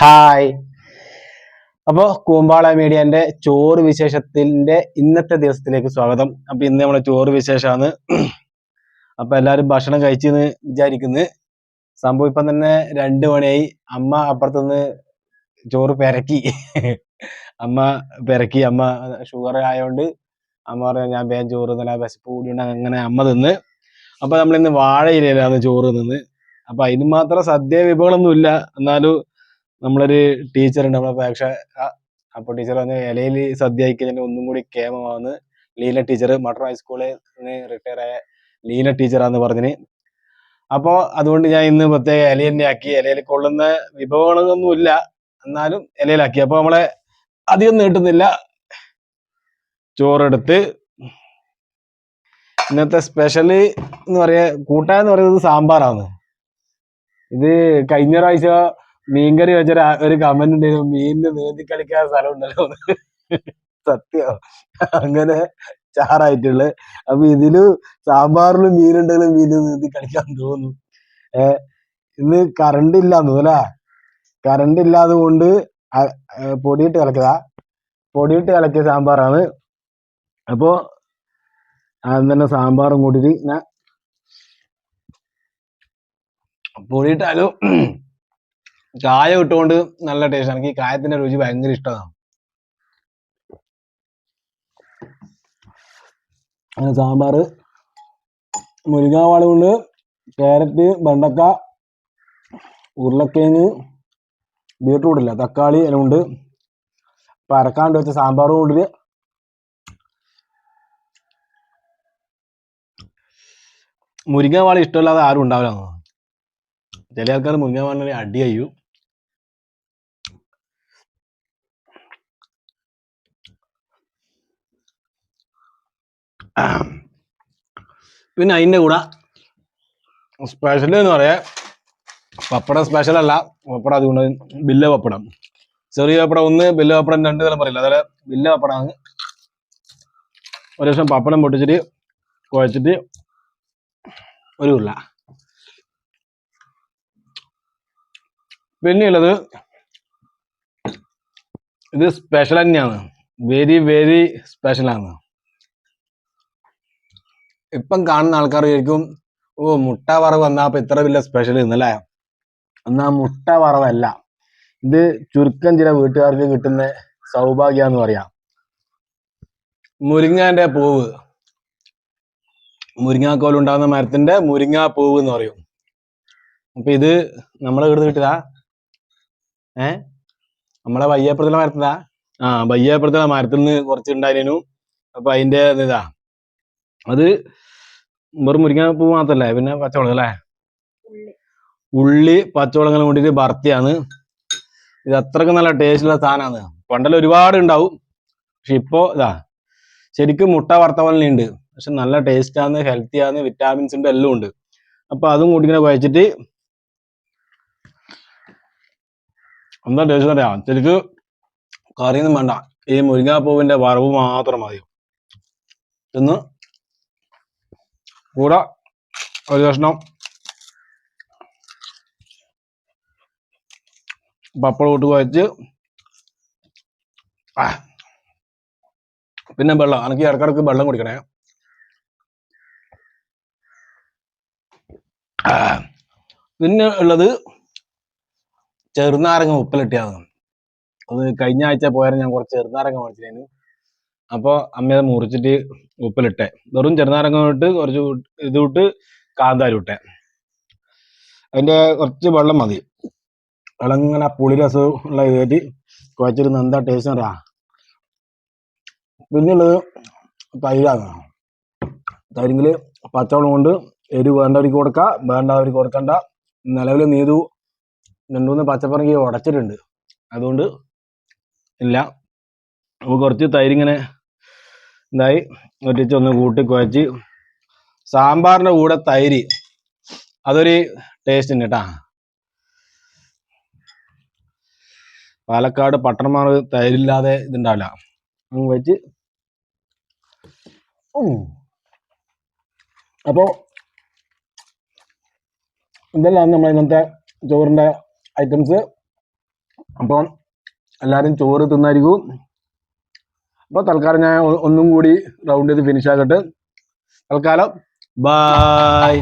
Hi. അപ്പോൾ കൂമ്പാള മീഡിയന്റെ ചോറ് വിശേഷത്തിന്റെ ഇന്നത്തെ ദിവസത്തിലേക്ക് സ്വാഗതം. അപ്പൊ ഇന്ന് നമ്മളെ ചോറ് വിശേഷമാണ്. അപ്പൊ എല്ലാവരും ഭക്ഷണം കഴിച്ചെന്ന് വിചാരിക്കുന്നു. സംഭവം ഇപ്പം തന്നെ രണ്ട് മണിയായി. അമ്മ അപ്പുറത്തുനിന്ന് ചോറ് പെരക്കി. അമ്മ പെരക്കി. അമ്മ ഷുഗർ ആയതുകൊണ്ട് അമ്മ പറഞ്ഞ ഞാൻ വേഗം ചോറ് തന്നെ വിശപ്പ് കൂടിയുണ്ട് അങ്ങനെ അമ്മ തിന്ന്. അപ്പൊ നമ്മൾ ഇന്ന് വാഴയിലാണ് ചോറ് തിന്ന്. അപ്പൊ അതിന് മാത്രം സദ്യ വിഭവങ്ങളൊന്നും ഇല്ല എന്നാലും നമ്മളൊരു ടീച്ചർ ഉണ്ട് നമ്മളെ പക്ഷ അപ്പൊ ടീച്ചർ പറഞ്ഞ ഇലയിൽ സദ്യ ആയിക്കഴിഞ്ഞാൽ ഒന്നും കൂടി കേമമാന്ന് ലീല ടീച്ചർ മട്ടർ ഹൈസ്കൂളിൽ നിന്ന് റിട്ടയർ ആയ ലീല ടീച്ചറാന്ന് പറഞ്ഞിന്. അപ്പോ അതുകൊണ്ട് ഞാൻ ഇന്ന് പ്രത്യേക ഇല തന്നെ ആക്കി ഇലയിൽ കൊള്ളുന്ന വിഭവങ്ങളൊന്നും ഇല്ല എന്നാലും ഇലയിലാക്കി. അപ്പൊ നമ്മളെ അധികം നീട്ടുന്നില്ല. ചോറെടുത്ത്. ഇന്നത്തെ സ്പെഷ്യൽ എന്ന് പറയാ കൂട്ടാൻ എന്ന് പറയുന്നത് സാമ്പാറാണ്. ഇത് കഴിഞ്ഞ പ്രാവശ്യം മീൻകറി വെച്ച ഒരു- കമന്റ് ഉണ്ടായിരുന്നു മീനിന് നീന്തി കളിക്കാൻ സ്ഥലം ഉണ്ടല്ലോ. സത്യം. അങ്ങനെ ചാറായിട്ടുള്ള. അപ്പൊ ഇതിൽ സാമ്പാറിലും മീനുണ്ടെങ്കിലും മീന് നീന്തി കളിക്കാൻ തോന്നുന്നു. ഏ ഇന്ന് കറണ്ട് ഇല്ലാന്നു അല്ലേ? കറണ്ട് ഇല്ലാതെ കൊണ്ട് പൊടിയിട്ട് കലക്കതാ പൊടിയിട്ട് കലക്കിയ സാമ്പാറാണ്. അപ്പോ ആദ്യം തന്നെ സാമ്പാറും കൂട്ടിട്ട് ഞാൻ പൊടിയിട്ടാലും ചായ ഇട്ടുകൊണ്ട് നല്ല ടേസ്റ്റ് എനിക്ക് ഈ കായത്തിന്റെ രുചി ഭയങ്കര ഇഷ്ടമാണ്. അങ്ങനെ സാമ്പാറ് മുരിങ്ങാവാള കൊണ്ട് ക്യാരറ്റ് വെണ്ടക്ക ഉരുളക്കിഴങ്ങ് ബീട്രൂട്ട് ഇല്ല തക്കാളി എല്ലാം ഉണ്ട്. പരക്കാണ്ട് വെച്ച സാമ്പാറും കൊണ്ടിട്ട് മുരിങ്ങാവാള ഇഷ്ടമില്ലാതെ ആരും ഉണ്ടാവില്ല ചില ആൾക്കാർ മുരിങ്ങാവാളിനെ അടി ചെയ്യും പിന്നെ അതിന്റെ കൂടെ സ്പെഷ്യൽ എന്ന് പറയാ പപ്പടം സ്പെഷ്യൽ അല്ല പപ്പടം അതുകൊണ്ട് ബില്ല പപ്പടം. ചെറിയ പപ്പടം ഒന്ന് ബില്ല പപ്പടം രണ്ട് തരം പറയില്ല? അതായത് ബില്ല പപ്പടമാണ് ഒരു ദിവസം പപ്പടം പൊട്ടിച്ചിട്ട് കുഴച്ചിട്ട് ഒരു ഉരുള. പിന്നെയുള്ളത് ഇത് സ്പെഷ്യൽ തന്നെയാണ്. വെരി വെരി സ്പെഷ്യൽ ആണ്. ഇപ്പം കാണുന്ന ആൾക്കാർ വിചാരിക്കും ഓ മുട്ട വറവ് വന്നാ അപ്പൊ ഇത്ര വലിയ സ്പെഷ്യൽ ഇന്നല്ലേ? എന്നാ മുട്ട വറവല്ല. ഇത് ചുരുക്കം ചില വീട്ടുകാർക്ക് കിട്ടുന്ന സൗഭാഗ്യ എന്ന് പറയാം. മുരിങ്ങാന്റെ പൂവ്. മുരിങ്ങാക്കോൽ ഉണ്ടാകുന്ന മരത്തിന്റെ മുരിങ്ങാ പൂവ് എന്ന് പറയും. അപ്പൊ ഇത് നമ്മളെ വീട് കിട്ടിയതാ. ഏ? നമ്മളെ വയ്യാപ്പുറത്തുള്ള മരത്തിലാ ആ വയ്യാപ്പുറത്തുള്ള മരത്തിൽ നിന്ന് കുറച്ച് ഉണ്ടായിരുന്നു അപ്പൊ അതിന്റെ ഇതാ. അത് വെറും മുരിങ്ങ പൂ മാത്രല്ല പിന്നെ പച്ചമുളക് അല്ലേ? ഉള്ളി. പച്ചമുളക് കൂട്ടിയിട്ട് ഭർത്തിയാണ് ഇത് അത്രയ്ക്ക് നല്ല ടേസ്റ്റുള്ള സാധനമാണ്. പണ്ടെല്ലാം ഒരുപാട് ഉണ്ടാവും. പക്ഷെ ഇപ്പോ ഇതാ ശരിക്കും മുട്ട വറുത്ത പോലെ ഉണ്ട് പക്ഷെ നല്ല ടേസ്റ്റ് ആണ് ഹെൽത്തി ആണ് വിറ്റാമിൻസ് ഉണ്ട് എല്ലാം ഉണ്ട്. അപ്പൊ അതും കൂടി ഇങ്ങനെ കുഴച്ചിട്ട് എന്താ ടേസ്റ്റ് അറിയാം ശരിക്കും കറിയൊന്നും വേണ്ട. ഈ മുരിങ്ങാപ്പൂവിന്റെ വറവ് മാത്രം മതി. ഇന്ന് കൂടെ ഒരു കഷ്ണം പപ്പടം ഇട്ട് കുഴച്ച്. പിന്നെ വെള്ളം എനിക്ക് ഇടക്കിടക്ക് വെള്ളം കുടിക്കണേ. പിന്നെ ഉള്ളത് ചെറുനാരങ്ങ ഉപ്പിലിട്ടിയാണ് അത് കഴിഞ്ഞ ആഴ്ച പോയാലും ഞാൻ കുറച്ച് ചെറുനാരങ്ങ മേടിച്ചിരുന്നു അപ്പോൾ അമ്മ അത് മുറിച്ചിട്ട് ഉപ്പിലിട്ടെ. വെറും ചെറുനാരങ്ങ ഇട്ട് കുറച്ച് ഇത് ഇട്ട് കാന്താരി അതിന്റെ കുറച്ച് വെള്ളം മതി. വെള്ളം ഇങ്ങനെ പുളി രസം ഉള്ള കയറ്റി കുഴച്ചിരുന്ന് എന്താ ടേസ്റ്റ് അറിയാം? പിന്നുള്ളത് തൈരാണ്. തൈരിങ്കിൽ പച്ചവെള്ളം കൊണ്ട് എരിവ് വേണ്ടവർക്ക് കൊടുക്കാം വേണ്ടവർക്ക് കൊടുക്കണ്ട. നിലവിൽ നീതു രണ്ടു മൂന്ന് പച്ചപ്പറങ്ങി ഉടച്ചിട്ടുണ്ട്. അതുകൊണ്ട് ഇല്ല. അപ്പോൾ കുറച്ച് തൈരിങ്ങനെ ഇതായി ഒറ്റിച്ച് ഒന്ന് കൂട്ടി കുഴച്ച്. സാമ്പാറിന്റെ കൂടെ തൈര്. അതൊരു ടേസ്റ്റ് ഉണ്ട് കേട്ടാ പാലക്കാട് പട്ടണമാർ തൈരില്ലാതെ ഇതുണ്ടാവില്ല. വെച്ച്. ഉം. അപ്പോ ഇതെല്ലാം നമ്മൾ ഇന്നത്തെ ചോറിന്റെ ഐറ്റംസ് അപ്പം എല്ലാവരും ചോറ് തിന്നായിരിക്കും. അപ്പോൾ തൽക്കാലം ഞാൻ ഒന്നും കൂടി റൗണ്ട് ചെയ്ത് ഫിനിഷ് ആക്കട്ടെ. തൽക്കാലം ബായ്